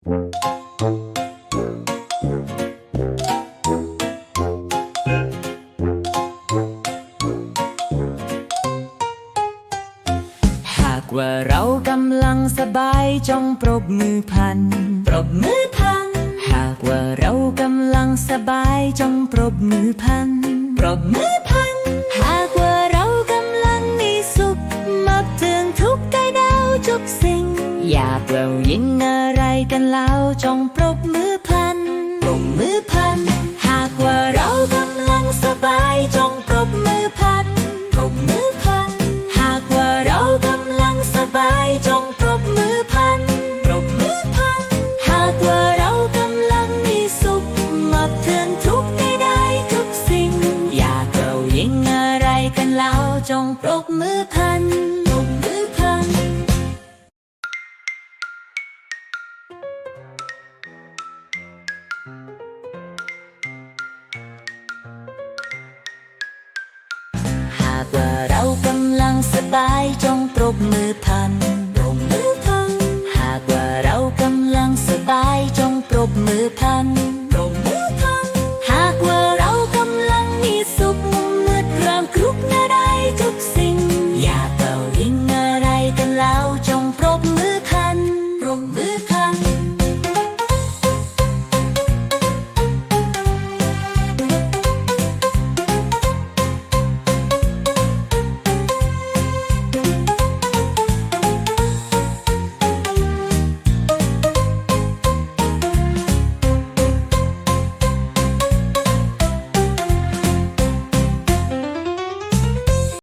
หากว่าเรากำลังสบายจงปรบมือพลัน ปรบมือพลัน หากว่าเรากำลังสบายจงปรบมือพลัน ปรบมือพลัน อย่าเปล่ายิงอะไรกันแล้วจงปรบมือพลันปรบมือพลัน หากว่าเรากำลังสบายจงปรบมือพลันปรบมือพลัน หากว่าเรากำลังสบายจงปรบมือพลันปรบมือพลัน หากว่าเรากำลังมีสุขมาเทือนทุกข์ได้ได้ทุกสิ่ง อย่าเกล่ายิงอะไรกันแล้วจงปรบมือพลันากว่าเรากำลังสบายจงปรบมือพันปรบมือพัน หากว่าเรากำลังสบายจ